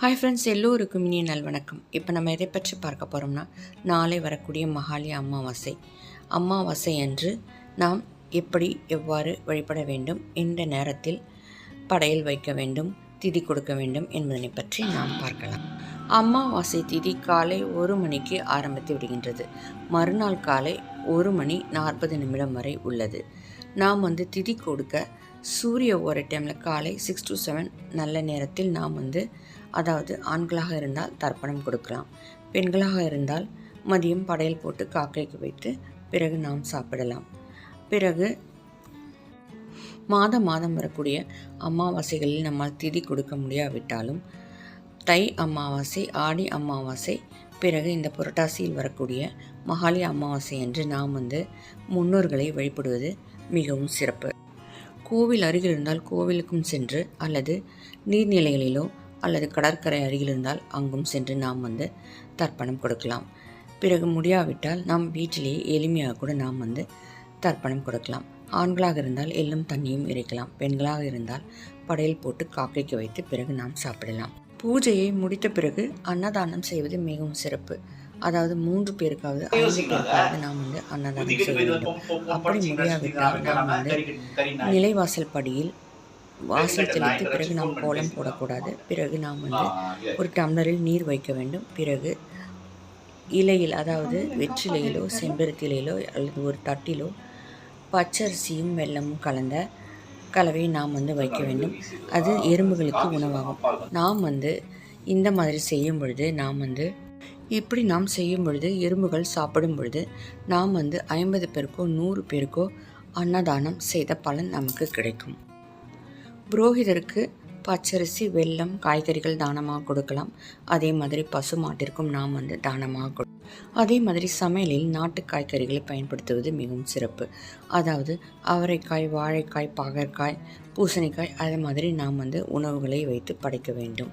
Hi friends எல்லோருக்கும் இனிய நல்வணக்கம் இப்போ நம்ம எதை பற்றி பார்க்க போகிறோம்னா நாளை வரக்கூடிய மகாலி அமாவாசை. அமாவாசை அன்று நாம் எப்படி எவ்வாறு வழிபட வேண்டும் இந்த நேரத்தில் படையல் வைக்க வேண்டும் திதி கொடுக்க வேண்டும் என்பதனை பற்றி நாம் பார்க்கலாம். அமாவாசை திதி காலை ஒரு மணிக்கு ஆரம்பித்து விடுகின்றது. மறுநாள் காலை ஒரு மணி நாற்பது நிமிடம் வரை உள்ளது. நாம் வந்து திதி கொடுக்க சூரிய ஒரு டைமில் காலை சிக்ஸ் டு செவன் நல்ல நேரத்தில் நாம் வந்து அதாவது ஆண்களாக இருந்தால் தர்ப்பணம் கொடுக்கலாம். பெண்களாக இருந்தால் மதியம் படையல் போட்டு காக்கைக்கு வைத்து பிறகு நாம் சாப்பிடலாம். பிறகு மாதம் மாதம் வரக்கூடிய அமாவாசைகளில் நம்மால் திதி கொடுக்க முடியாவிட்டாலும் தை அமாவாசை ஆடி அமாவாசை பிறகு இந்த புரட்டாசியில் வரக்கூடிய மகாலி அமாவாசை என்று நாம் வந்து முன்னோர்களை வழிபடுவது மிகவும் சிறப்பு. கோவில் அருகில் இருந்தால் கோவிலுக்கும் சென்று அல்லது நீர்நிலைகளிலோ அல்லது கடற்கரை அருகில் இருந்தால் அங்கும் சென்று நாம் வந்து தர்ப்பணம் கொடுக்கலாம். பிறகு முடியாவிட்டால் நாம் வீட்டிலேயே எளிமையாக கூட நாம் வந்து தர்ப்பணம் கொடுக்கலாம். ஆண்களாக இருந்தால் எள்ளும் தண்ணியும் இறைக்கலாம். பெண்களாக இருந்தால் படையல் போட்டு காக்கைக்கு வைத்து பிறகு நாம் சாப்பிடலாம். பூஜையை முடித்த பிறகு அன்னதானம் செய்வது மிகவும் சிறப்பு. அதாவது மூன்று பேருக்காவது ஐந்து பேருக்காவது நாம் வந்து அன்னதானம் செய்ய வேண்டும். அப்படி முடியாவிட்டால் நாம் வந்து நிலைவாசல் படியில் வாசல் தெளித்து பிறகு நாம் கோலம் போடக்கூடாது. பிறகு நாம் வந்து ஒரு டம்ளரில் நீர் வைக்க வேண்டும். பிறகு இலையில் அதாவது வெற்றிலையிலோ செம்பருத்திலையிலோ அல்லது ஒரு தட்டிலோ பச்சரிசியும் வெல்லமும் கலந்த கலவையை நாம் வந்து வைக்க வேண்டும். அது எறும்புகளுக்கு உணவாகும். நாம் வந்து இந்த மாதிரி செய்யும் பொழுது நாம் வந்து இப்படி நாம் செய்யும் பொழுது எறும்புகள் சாப்பிடும் பொழுது நாம் வந்து ஐம்பது பேருக்கோ நூறு பேருக்கோ அன்னதானம் செய்த பலன் நமக்கு கிடைக்கும். புரோகிதருக்கு பச்சரிசி வெல்லம் காய்கறிகள் தானமாக கொடுக்கலாம். அதே மாதிரி பசு மாட்டிற்கும் நாம் வந்து தானமாக கொடு அதே மாதிரி சமையலில் நாட்டு காய்கறிகளை பயன்படுத்துவது மிகவும் சிறப்பு. அதாவது அவரைக்காய் வாழைக்காய் பாகற்காய் பூசணிக்காய் அதே மாதிரி நாம் வந்து உணவுகளை வைத்து படைக்க வேண்டும்.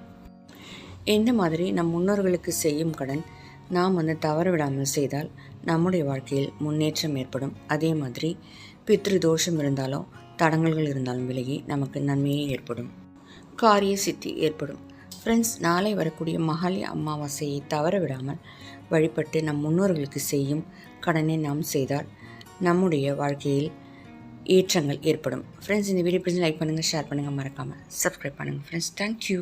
எந்த மாதிரி நம் முன்னோர்களுக்கு செய்யும் கடன் நாம் வந்து தவற விடாமல் செய்தால் நம்முடைய வாழ்க்கையில் முன்னேற்றம் ஏற்படும். அதே மாதிரி பித்ரு தோஷம் இருந்தாலும் தடங்கல்கள் இருந்தாலும் விலகி நமக்கு நன்மையே ஏற்படும். காரிய சித்தி ஏற்படும். ஃப்ரெண்ட்ஸ் நாளை வரக்கூடிய மகாலி அமாவாசையை தவற விடாமல் வழிபட்டு நம் முன்னோர்களுக்கு செய்யும் கடனை நாம் செய்தால் நம்முடைய வாழ்க்கையில் ஏற்றங்கள் ஏற்படும். ஃப்ரெண்ட்ஸ் இந்த வீடியோ பிடிச்சி லைக் பண்ணுங்கள் ஷேர் பண்ணுங்கள் மறக்காமல் சப்ஸ்கிரைப் பண்ணுங்கள் ஃப்ரெண்ட்ஸ் தேங்க்யூ